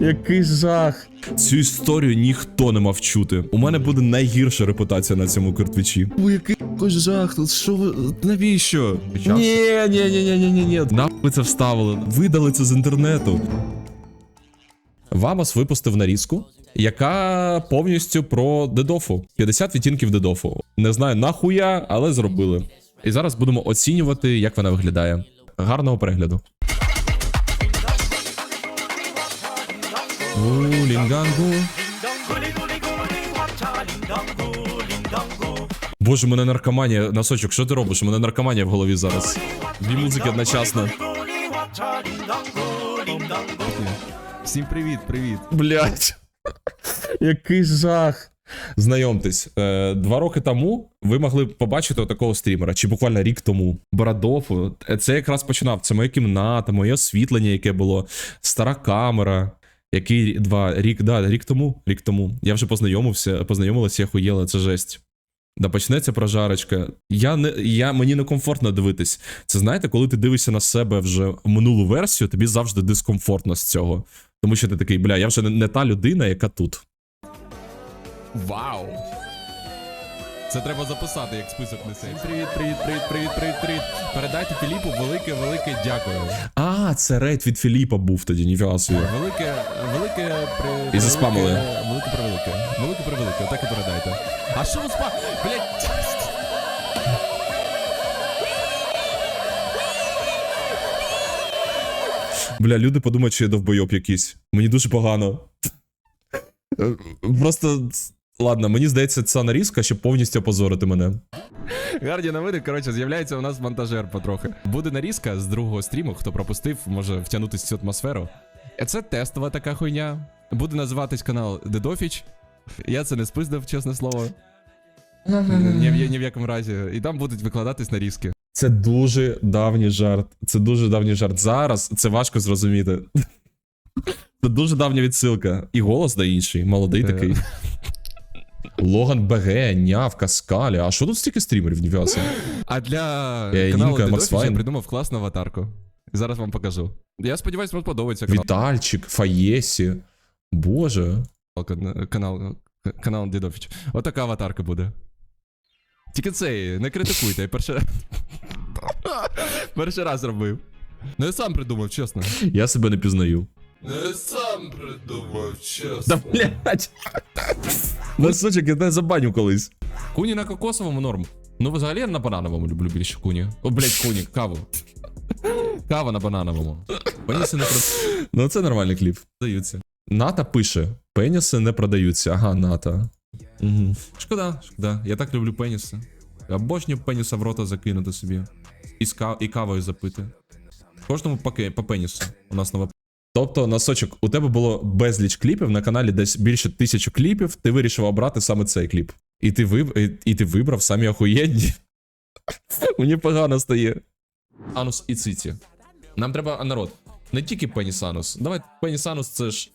Який жах. Цю історію ніхто не мав чути. У мене буде найгірша репутація на цьому киртвічі. Ой, який жах. Тут що ви. Навіщо? Ні, ні, ні, ні, ні, ні, ні. Нахуй це вставили. Видали це з інтернету. Вамос випустив нарізку, яка повністю про дедофу. 50 відтінків дедофу. Не знаю нахуя, але зробили. І зараз будемо оцінювати, як вона виглядає. Гарного перегляду. У, лінгангу. Боже, мене наркоманія. Носочок, що ти робиш? У мене наркоманія в голові зараз. Дві музики одночасно. Всім привіт, привіт. Блять. Який жах. Знайомтесь, е, два роки тому ви могли побачити такого стрімера, чи буквально рік тому. Бородов, е, це якраз починав. Це моя кімната, моє освітлення, яке було, стара камера. Який два рік, да, рік тому. Рік тому. Я вже познайомився, познайомилася, я хуєла, це жесть. Да почнеться прожарочка. Я не я мені некомфортно дивитись. Це знаєте, коли ти дивишся на себе вже в минулу версію, тобі завжди дискомфортно з цього. Тому що ти такий, бля, я вже не, не та людина, яка тут. Вау! Це треба записати, як список несе. Привіт, привіт, привіт, привіт, привіт, привіт. Передайте Філіпу велике, велике дякую. А, це рейд від Філіпа був тоді, ніфіга собі. Велике, велике при. І заспамили. Велике, велике превелике. Велике превелике, отак і передайте. А що ви спа. Блять. Бля, люди подумають, що я довбойоб якийсь. Мені дуже погано. Е, Просто. Ладно, мені здається, це нарізка, щоб повністю опозорити мене. Гарні новини, коротше, з'являється у нас монтажер потрохи. Буде нарізка з другого стріму, хто пропустив, може втягнутися в цю атмосферу. Е, Це тестова така хуйня. Буде називатись канал Дедофіч. Я це не спиздив, чесне слово. Ні, в- ні в якому разі. І там будуть викладатись нарізки. Це дуже давній жарт. Це дуже давній жарт. Зараз це важко зрозуміти. Це дуже давня відсилка. І голос да інший, молодий Е. такий. Логан БГ, Нявка, Скалі. А що тут стільки стрімерів, ніфіга собі? А для Е, каналу Нінка, я Максвайн. придумав класну аватарку. Зараз вам покажу. Я сподіваюся, вам подобається канал. Вітальчик, Фаєсі. Боже. канал, канал Дедофіч. Отака аватарка буде. Тільки цей, не критикуйте, я перший раз. перший раз робив. Ну я сам придумав, чесно. Я себе не пізнаю. Не сам придумав, чесно. Да блять. Носочок, я тебе забаню колись. Куні на кокосовому норм. Ну, взагалі я на банановому люблю більше куні. О, блять, куні, каву. Кава на банановому. Пеніси не продаються. Ну це нормальний кліп. Ната пише: пеніси не продаються. Ага, Ната. Угу. Шкода, шкода. Я так люблю пеніси. Обожнюю пеніса в рота закинути собі. І, з ка- і кавою запити. Кожному по, по пенісу. У нас нова Тобто, носочок, у тебе було безліч кліпів на каналі десь більше тисячі кліпів. Ти вирішив обрати саме цей кліп. І ти виб... і- ти вибрав самі охуєнні. Мені погано стає. Анус і циці. Нам треба народ. Не тільки пеніс анус. Давай пеніс анус це ж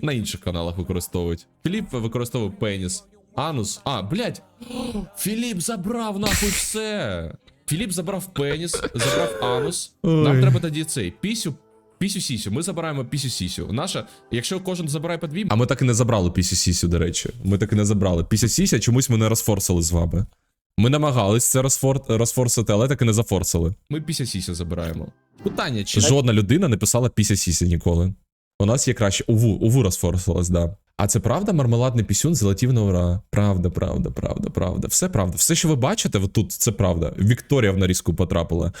на інших каналах використовують. Філіп використовує пеніс. Анус. А, блядь. Філіп забрав нахуй все. Філіп забрав пеніс, забрав анус. Нам треба тоді цей пісю. Пісю сісю. Ми забираємо пісю сісю. Наша, якщо кожен забирає по дві, А ми так і не забрали після Сісю, до речі. Ми так і не забрали. Після Сіся чомусь ми не розфорсили з вами. Ми намагались це розфор... розфорсити, але так і не зафорсили. ми пісю сісю забираємо. Питання, чи Жодна людина не писала після Сісі ніколи. У нас є краще. Уву, уву розфорсилась, да. А це правда, мармеладний пісюн залетів на ура. Правда, правда, правда, правда. Все правда. Все, що ви бачите, тут це правда. Вікторія в нарізку потрапила.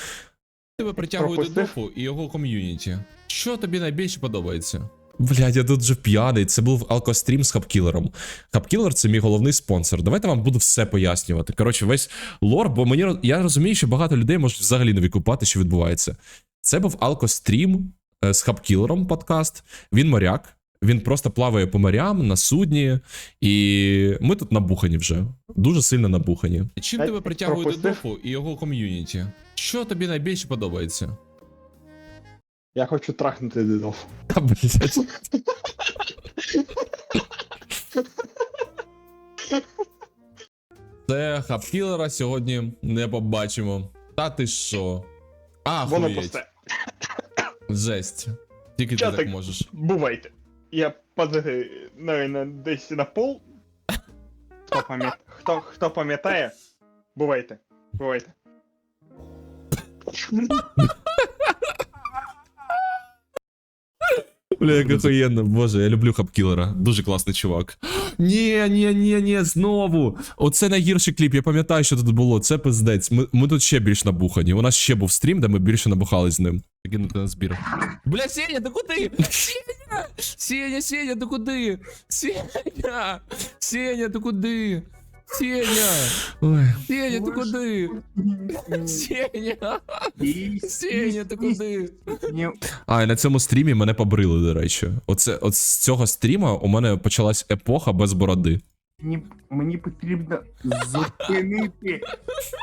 Тебе притягує до Пропустив? і його ком'юніті? Що тобі найбільше подобається? Блядь, я тут вже п'яний. Це був алкострім з хапкілером. Хапкілер це мій головний спонсор. Давайте вам буду все пояснювати. Коротше, весь лор, бо мені я розумію, що багато людей можуть взагалі не викупати, що відбувається. Це був алкострім е, з хапкілером подкаст. Він моряк. Він просто плаває по морям на судні, і ми тут набухані вже. Дуже сильно набухані. Чим тебе притягує до допу і його ком'юніті? Що тобі найбільше подобається? Я хочу трахнути дедов. Та, блядь. Це хапкілера сьогодні не побачимо. Та ти що? Воно Ахуєть. Жесть. Тільки ти так так? можеш. Бувайте. Я падаю, наверное, десь на пол. Хто пам'ятає? Хто, хто пам'ятає? Бувайте. Бувайте. Бля, як охуєнно. Боже, я люблю хапкілера. Дуже класний чувак. Ні, ні, ні, ні, знову. Оце найгірший кліп. Я пам'ятаю, що тут було. Це пиздець. Ми, ми тут ще більш набухані. У нас ще був стрім, де ми більше набухались з ним. Кинути на збір. Бля, Сеня, ти куди? Сеня! Сеня, Сеня, ти куди? Сеня! Сеня, ти куди? Сеня! Ой. Сеня, ти куди? Сеня! Сеня, ти куди? А, і на цьому стрімі мене побрили, до речі. Оце, от з цього стріма у мене почалась епоха без бороди. Мені, мені потрібно зупинити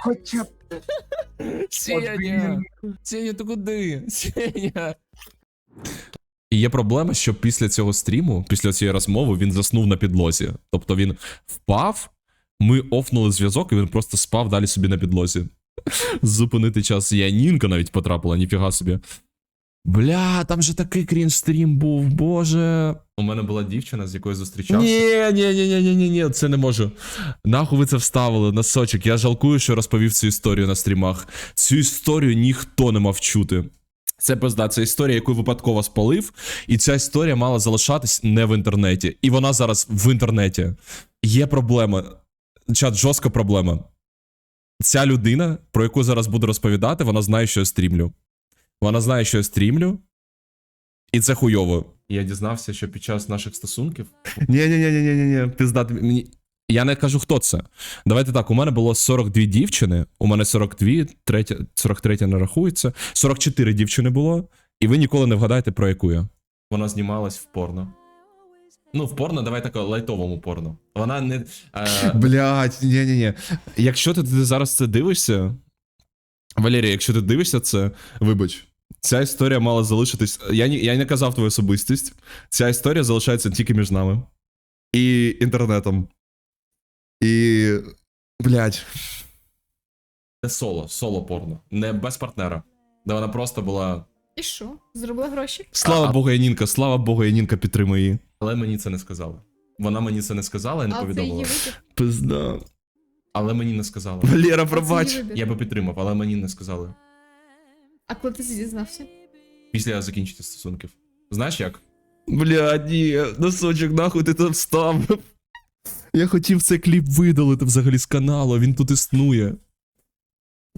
хоча б Сеня! Сеня, ти куди? Сеня! І є проблема, що після цього стріму, після цієї розмови, він заснув на підлозі. Тобто він впав, ми офнули зв'язок, і він просто спав далі собі на підлозі. Зупинити час. Я Нінка навіть потрапила, ніфіга собі. Бля, там же такий крінж стрім був, боже. У мене була дівчина, з якою зустрічався. Ні, ні, ні, ні, ні, ні, це не можу. Нахуй ви це вставили на сочок. Я жалкую, що розповів цю історію на стрімах. Цю історію ніхто не мав чути. Це пизда, це історія, яку випадково спалив, і ця історія мала залишатись не в інтернеті. І вона зараз в інтернеті. Є проблема. Чат, жорстка проблема. Ця людина, про яку зараз буду розповідати, вона знає, що я стрімлю. Вона знає, що я стрімлю, і це хуйово. Я дізнався, що під час наших стосунків. Ні, ні, ні, ні, ні, ні, пиздати мені. Я не кажу, хто це. Давайте так, у мене було 42 дівчини, у мене 42, третя, 43 не рахується. 44 дівчини було, і ви ніколи не вгадаєте, про яку я. Вона знімалась в порно. Ну, в порно, давай так, лайтовому порно. Вона не. Е... Блять, ні, ні, ні. Якщо ти, ти зараз це дивишся. Валерія, якщо ти дивишся це, вибач. Ця історія мала залишитись. Я, ні- я не казав твою особистість. Ця історія залишається тільки між нами. І інтернетом. І. Блять. Це соло, соло порно. Не без партнера. Де вона просто була. І що? Зробила гроші? Слава А- Богу, Янінка, слава Богу, Янінка підтримує її. Але мені це не сказала. Вона мені це не сказала і не а це її повідомила. вибір. Пизда. Але мені не сказала. Валера, її вибір. Я би підтримав, але мені не сказали. А коли ти зізнався? Після закінчення стосунків. Знаєш як? Бля, ні, носочок, нахуй ти там вставив. Я хотів цей кліп видалити взагалі з каналу, він тут існує.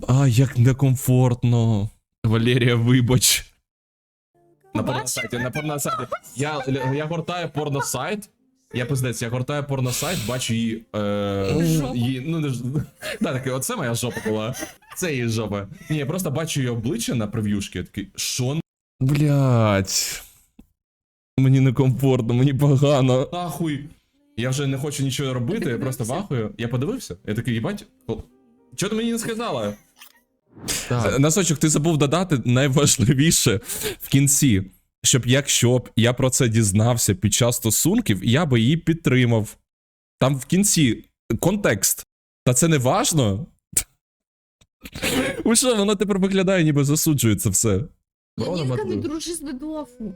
А, як некомфортно. Валерія, вибач. На порносайті, на порносайті. Я, я гортаю порносайт. Я пиздець, я гортаю порносайт, бачу її. Е, Жопу. її ну, не ж. Да, таке, оце моя жопа була. Це її жопа. Ні, я просто бачу її обличчя на прев'юшки. Я такий, що Блять. Мені некомфортно, мені погано. Нахуй. Я вже не хочу нічого робити, я просто вахую. Я подивився. Я такий, їбать. Чого ти мені не сказала? Так. Носочок, ти забув додати найважливіше в кінці. Щоб якщо б я про це дізнався під час стосунків, я би її підтримав. Там в кінці контекст. Та це не важно. Ви що, воно тепер виглядає, ніби засуджує це все. Янка не дружи з Дедофу.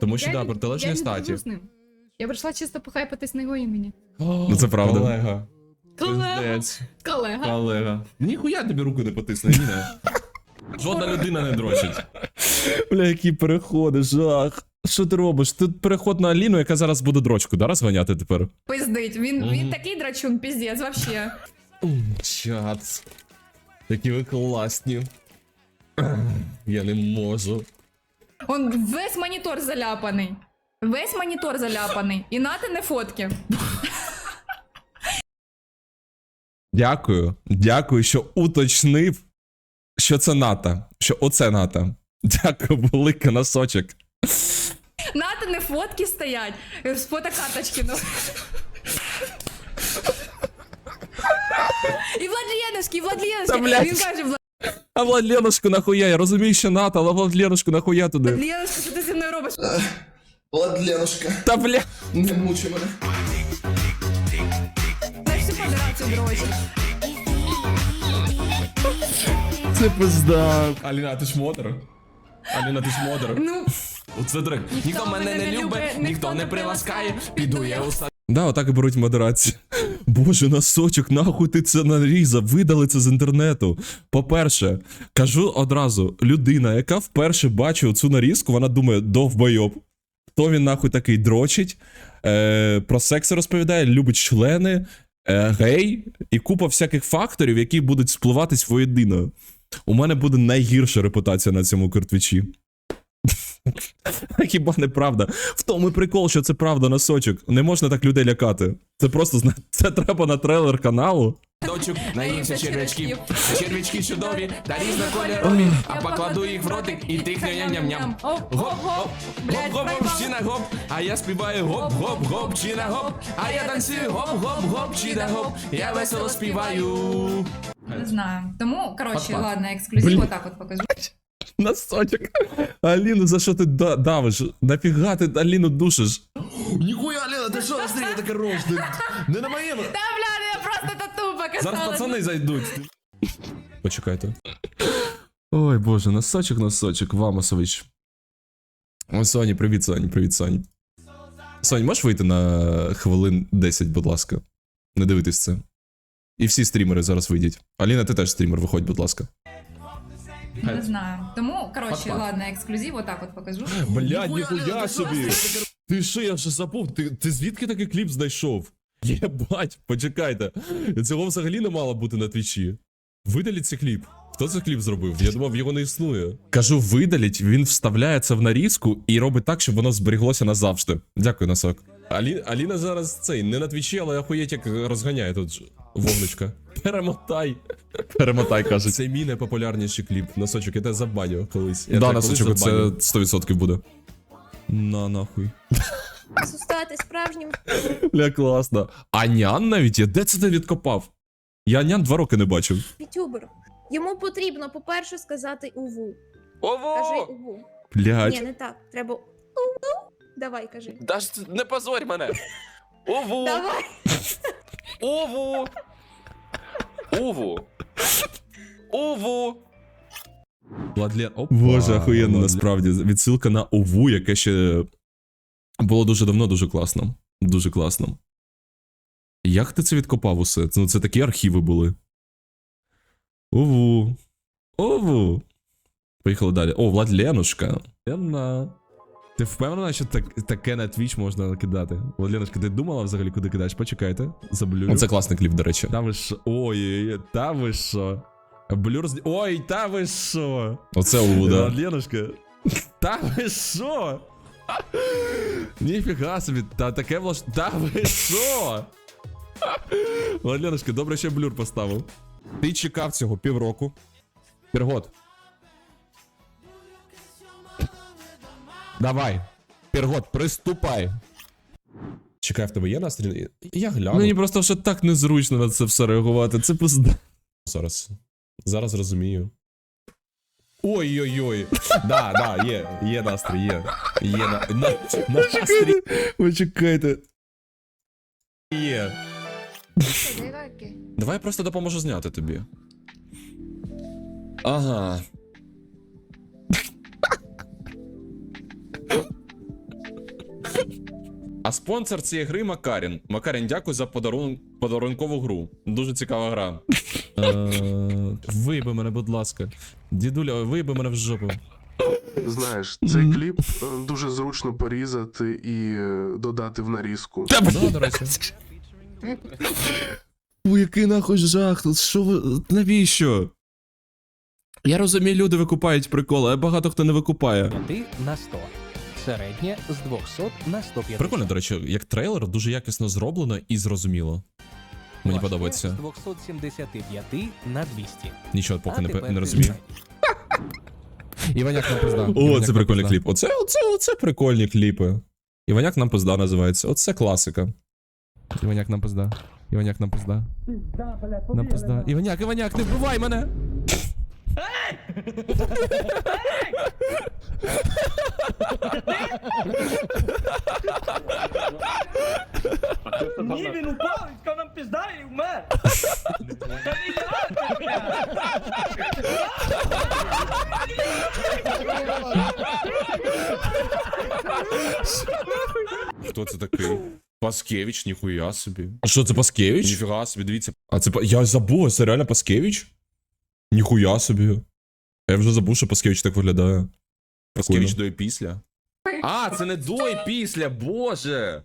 Тому що Я да, не- протилежної я не статі. дружу з ним. Я прийшла чисто похайпатись на його імені. Ну це правда. Колега. Колега. Пиздець. Колега. Колега. Ніхуя тобі руку не потисне, ні. Жодна людина не дрочить. Бля, які переходи, жах. Що ти робиш? Тут переход на Аліну, яка зараз буде дрочку, да, розганяти тепер? Пиздить. Він, він такий драчун, піздець, вообще. Чат. Які ви класні. Я не можу. Он весь монітор заляпаний. Весь монітор заляпаний. І нати не фотки. Дякую. Дякую, що уточнив, що це НАТО. Що оце НАТО. Дякую, велике носочок. Нати не фотки стоять. З фотокарточки. Ну. І Владленовський, Та, Владленовський. блядь. Він каже, «Влад- А Владленушку нахуя? Я розумію, що НАТО, але Владленушку нахуя туди? Владленовський, що ти зі мною робиш? Владленушка, Та бля. не мучи мене. Дрочиш. Це пизда. Аліна, ти ж модер? Аліна, ти ж модер? Ну, Оце трек. Ніхто мене не любить, ніхто не приласкає, піду я у сад. Да, отак і беруть модерацію. Боже, носочок, нахуй ти це нарізав, видали це з інтернету. По-перше, кажу одразу: людина, яка вперше бачить цю нарізку, вона думає, довбойоб. Хто він нахуй такий дрочить, е, про секс розповідає, любить члени, гей і купа всяких факторів, які будуть спливатись воєдино. У мене буде найгірша репутація на цьому картвічі. Хіба не правда? В тому і прикол, що це правда носочок. Не можна так людей лякати. Це просто зна- це треба на трейлер каналу. Дочок, наївся червячків, червячки чудові та різнокольорові, а покладу їх в ротик і тихне ням-ням-ням. Гоп, оп, гоп, Блядь, гоп, а я співаю гоп, гоп, гоп, а я танцюю гоп, гоп, гоп, я весело співаю. Не знаю. Тому, коротше, ладно, ексклюзив, отак от покажу. Носочок. Аліну, за що ти да- давиш? Нафіга ти Аліну душиш? Ніхуя, Лена, ти що настрій таке робиш? Не на моєму. Та бля, я просто тату показала. Зараз пацани зайдуть. Почекайте. Ой, боже, носочок, носочок, Вамосович. О, Соні, привіт, Соні, привіт, Соні. Сонь, можеш вийти на хвилин 10, будь ласка? Не дивитись це. І всі стрімери зараз вийдіть. Аліна, ти теж стрімер, виходь, будь ласка. Не знаю. Тому, коротше, ладно, ексклюзив, отак от покажу. Блядь, Ніхуя, собі! Ти що, я вже забув? Ти, ти звідки такий кліп знайшов? Єбать, почекайте. Цього взагалі не мало бути на твічі. Видаліть цей кліп. Хто цей кліп зробив? Я думав, його не існує. Кажу, видаліть, він вставляє це в нарізку і робить так, щоб воно зберіглося назавжди. Дякую, носок. Алі... Аліна зараз цей не на твічі, але охуєть як розганяє тут ж вовничка. Перемотай. Перемотай, каже. Це мій найпопулярніший кліп. Носочок, я тебе забаню колись. Я Да, тебе носочок, колись це забаню. 100% буде. На нахуй. стати справжнім Бля, класно. А нян навіть є? Де це ти відкопав? Я нян два роки не бачив. ютубером. Йому потрібно, по-перше, сказати уву. Кажи Ого! уву. Блять. Ні, не так. Треба уву. Давай, кажи. Даш не позорь мене. Ову! Давай. Ову! Ову! Ову! Владлен. Боже, охуєнно, Владлен. насправді. Відсилка на ОВУ, яке ще було дуже давно, дуже класно. Дуже класно. Як ти це відкопав усе? Ну, це такі архіви були. ОВУ. ОВУ. Поїхали далі. О, Владленушка. Ленна. Ти впевнена, що так, таке на твіч можна кидати? Владленушка, ти думала взагалі, куди кидаєш? Почекайте. Заблюрю. Це класний кліп, до речі. Та ви що? Ой, та ви що? Блюр з... Ой, та ви що? Оце ОВУ, да. Владленушка. Та ви що? Ніфіга собі, та таке влаш... Та ви що? Владленушка, добре, що блюр поставив. Ти чекав цього півроку. Пергот. Давай. Пергот, приступай. Чекай, в тебе є настрій? Я гляну. Мені просто вже так незручно на це все реагувати. Це пизда. Зараз. Зараз розумію. Ой-ой-ой. Да, да, є, є настрій, є. Є на, на, настрій. Почекайте. Є. Давай я просто допоможу зняти тобі. Ага. А спонсор цієї гри Макарін. Макарін, дякую за подарун... подарункову гру. Дуже цікава гра. Вийби мене, будь ласка. Дідуля, вийби мене в жопу. Знаєш, цей кліп е, дуже зручно порізати і е, додати в нарізку. Да, до речі. Ой, який нахуй жах. Тут Що ви. Навіщо? Я розумію, люди викупають приколи, а багато хто не викупає. 5 на 100. Середнє з 200 на 150. Прикольно, до речі, як трейлер дуже якісно зроблено і зрозуміло. Мені Важке подобається. З 275 на 200. Нічого поки А не, тепер не ти розумію. Іваняк нам пизда. О, Іваняк це нам прикольний пизда. кліп. Оце, оце, оце прикольні кліпи. Іваняк нам пизда називається. Оце класика. Іваняк нам пизда. Іваняк нам пизда. Нам пизда. Іваняк, Іваняк, не вбивай мене! Ні, він упав, він сказав нам пізда і вмер. Та не я, Хто це такий? Паскевич, ніхуя собі. А що це Паскевич? Ніфіга собі, дивіться. А це Па- я забув, це реально Паскевич? Ніхуя собі. Я вже забув, що Паскевич так виглядає. Паскевич до і після. А, це не до і після, боже.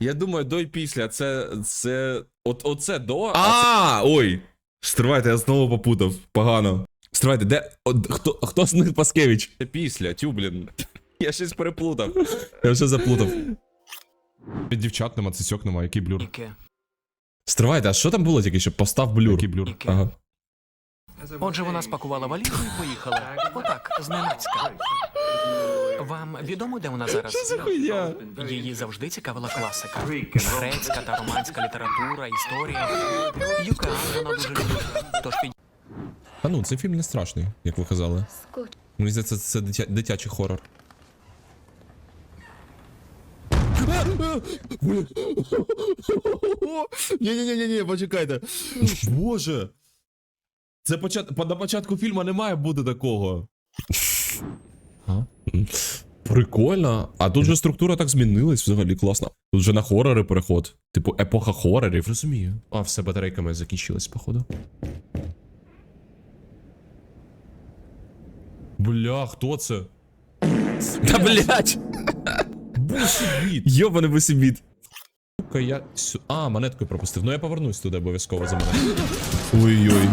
Я думаю, до і після. Це. це. От, оце до. А, ой. Стривайте, я знову попутав. Погано. Стривайте, де. От, хто, хто з них Паскевич? Після, тю, блін. Я щось переплутав. Я вже заплутав. Під дівчат нема, цицьок нема, який блюр. Стривайте, а що там було тільки що? Постав блюр. Який блюр. Ага. Отже, вона спакувала валізу і поїхала. Отак, зненацька. Вам відомо, де вона зараз? Що за хуйня? Її завжди цікавила класика. Грецька та романська література, історія. Юка вона дуже любить. Тож під А ну, цей фільм не страшний, як ви казали. Мені здається, це дитя... дитячий хорор. Ні-ні-ні, почекайте. Боже. Це почат... на початку фільму не має бути такого. Прикольно. А тут же структура так змінилась взагалі класно. Тут же на хорори переход. Типу, епоха хорорів, розумію. А, все, батарейками закінчилось, походу. Бля, хто це? Та блять! Бусібіт! Йобаний бусібіт. Сука, я. А, монеткою пропустив. Ну я повернусь туди обов'язково за монеткою. Ой-ой.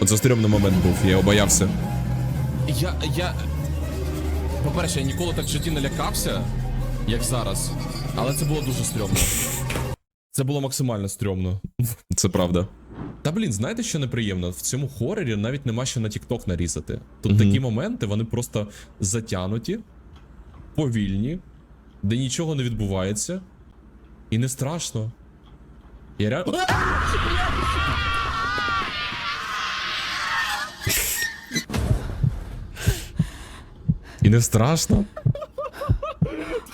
Оце стрьомний момент був, я його боявся. Я. я. По-перше, я ніколи так в житті не лякався, як зараз. Але це було дуже стрьомно. Це було максимально стрьомно. Це правда. Та блін, знаєте, що неприємно? В цьому хорорі навіть нема що на TikTok нарізати. Тут такі моменти, вони просто затянуті, повільні, де нічого не відбувається, і не страшно. Я реально. І не страшно.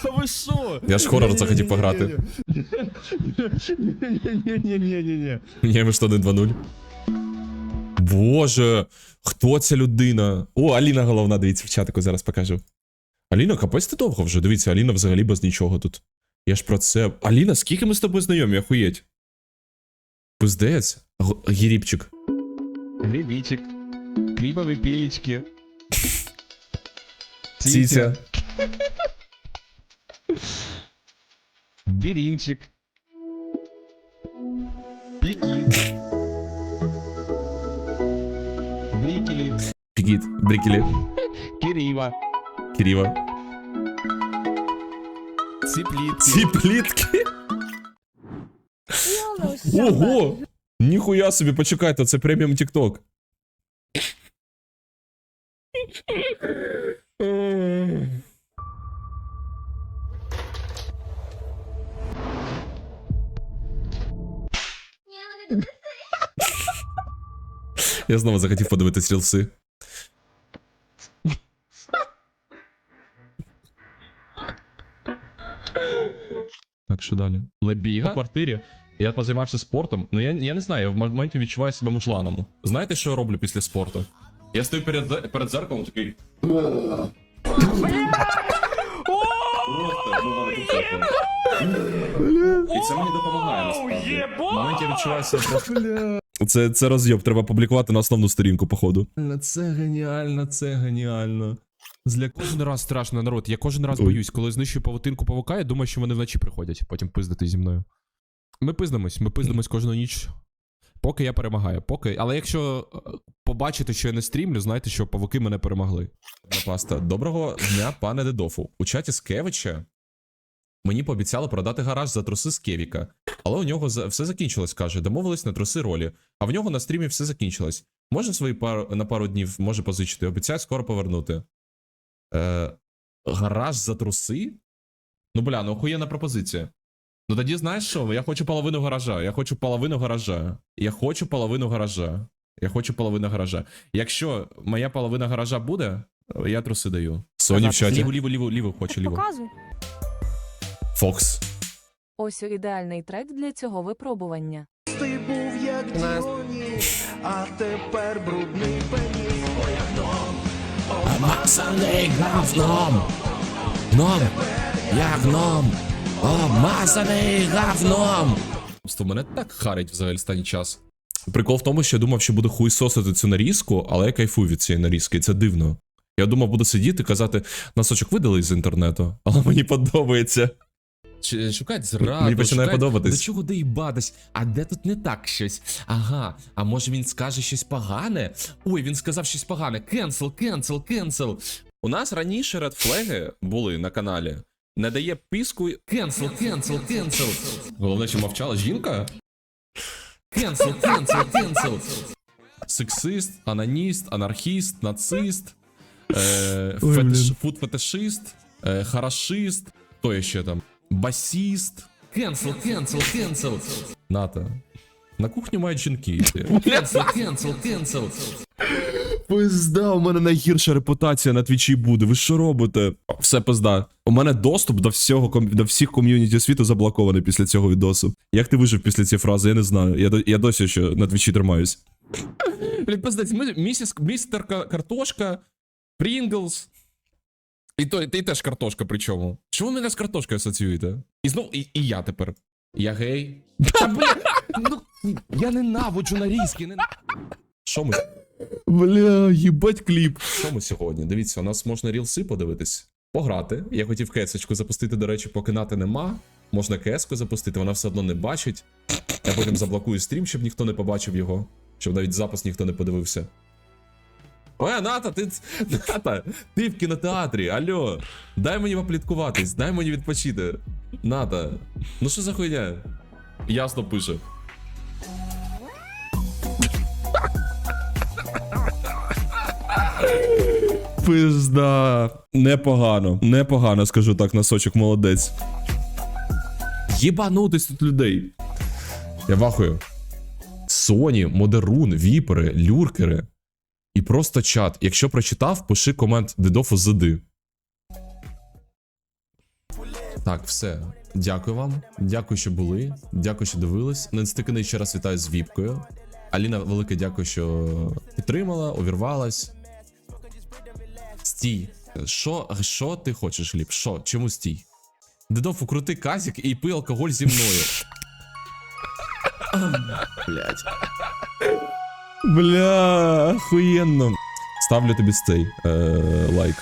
Та ви що? Я ж хорор захотів пограти. Ні, ми що не 2-0. Боже, хто ця людина? О, Аліна головна, дивіться, в чатику зараз покажу. Аліна, капець ти довго вже. Дивіться, Аліна взагалі без нічого тут. Я ж про це. Аліна, скільки ми з тобою знайомі, ахуєть? Пиздець. Гіріпчик. Грибичик. Клібові пієчки. Цітя. Бірінчик. Пікіт. Брікілі. Пікіт. Брікілі. Кирива. 5 рівень. Ці плітки. Ці плітки? Ого! Ніхуя собі, почекайте, це преміум Тікток. Я знову захотів подивитись рілси. Так, що далі? Лебіга в квартирі. Я позаймався спортом. Ну я, я не знаю, я в моменті відчуваю себе мужланом. Знаєте, що я роблю після спорту? Я стою перед, перед зеркалом такий. І це мені допомагає насправді. В моменті я відчуваю себе просто. Це, це розйоб, треба публікувати на основну сторінку, походу. Це геніально, це геніально. Зля кожен раз страшно, народ. Я кожен раз Ой. боюсь, коли знищую павутинку павука, я думаю, що вони вночі приходять, потім пиздити зі мною. Ми пиздимось, ми пиздимось кожну ніч. Поки я перемагаю, поки. Але якщо е, побачите, що я не стрімлю, знайте, що павуки мене перемогли. Паста. Доброго дня, пане Дедофу. У чаті з Кевича мені пообіцяли продати гараж за труси з Кевіка. Але у нього за- все закінчилось, каже. Домовились на труси ролі. А в нього на стрімі все закінчилось. Може свої пару на пару днів може позичити, обіцяє скоро повернути. Е, гараж за труси? Ну, бля, ну охуєнна пропозиція. Ну тоді знаєш що? Я хочу половину гаража. Я хочу половину гаража. Я хочу половину гаража. Я хочу половину гаража. Якщо моя половина гаража буде, я труси даю. Соні в чаті. Ліву, ліву, ліву, ліву, хочу ліву. Показуй. Фокс. Ось ідеальний трек для цього випробування. Ти був як Діоні, а тепер брудний пеніс. Ой, як дом, Обмазаний говном. Гном. Я гном. Обмазаний говном. Просто мене так харить взагалі останній час. Прикол в тому, що я думав, що буду хуйсосити цю нарізку, але я кайфую від цієї нарізки, це дивно. Я думав, буду сидіти казати, носочок видали з інтернету, але мені подобається. Шукать зраду, Мені починає шукають, подобатись. До чого доїбатись? А де тут не так щось? Ага, а може він скаже щось погане? Ой, він сказав щось погане. Кенсел, кенсел, кенсел. У нас раніше редфлеги були на каналі. Не дає піску. Кенсел, кенсел, кенсел. Головне, що мовчала жінка? Кенсел, кенсел, кенсел. Сексист, ананіст, анархіст, нацист, е, фетиш, фуд-фетишист, е, харашист, хто є ще там? Басіст. Кенсел, кенсел, кенсел. Ната. На кухню мають жінки йти. Кенсел, кенсел, кенсел. Пизда, у мене найгірша репутація на твічі буде. Ви що робите? Все пизда. У мене доступ до всього ком- до всіх ком'юніті світу заблокований після цього відосу. Як ти вижив після цієї фрази, я не знаю. Я, я досі ще на твічі тримаюсь. Блін, пиздець, ми- місіс, містер картошка, Прінглс. І то, ти теж картошка, причому. Чому ви мене з картошкою асоціюєте? І знов, і, і я тепер. Я гей. Та бля, ну, я ненавиджу нарізки. Не... Що ми? Бля, їбать кліп. Що ми сьогодні? Дивіться, у нас можна рілси подивитись, пограти. Я хотів кесочку запустити, до речі, поки нати нема. Можна кеску запустити, вона все одно не бачить. Я потім заблокую стрім, щоб ніхто не побачив його, щоб навіть запис ніхто не подивився. Е, Ната, ти Ната, ти в кінотеатрі, алло. Дай мені попліткуватись, дай мені відпочити. Ната, ну що за хуйня? Ясно пише. Пизда. Непогано, непогано, скажу так, носочок молодець. Єбанутись тут людей. Я вахую. Соні, Модерун, Віпери, Люркери. І просто чат. Якщо прочитав, пиши комент Дедофу ЗД. Так, все. Дякую вам. Дякую, що були. Дякую, що дивились. Ненстиканий ще раз вітаю з Віпкою. Аліна, велике дякую, що підтримала, увірвалась. Стій. Що, що ти хочеш, Ліп? Що? Чому стій? Дедофу, крути казік і пий алкоголь зі мною. Блять. Бля, охуєнно. Ставлю тобі цей е, лайк.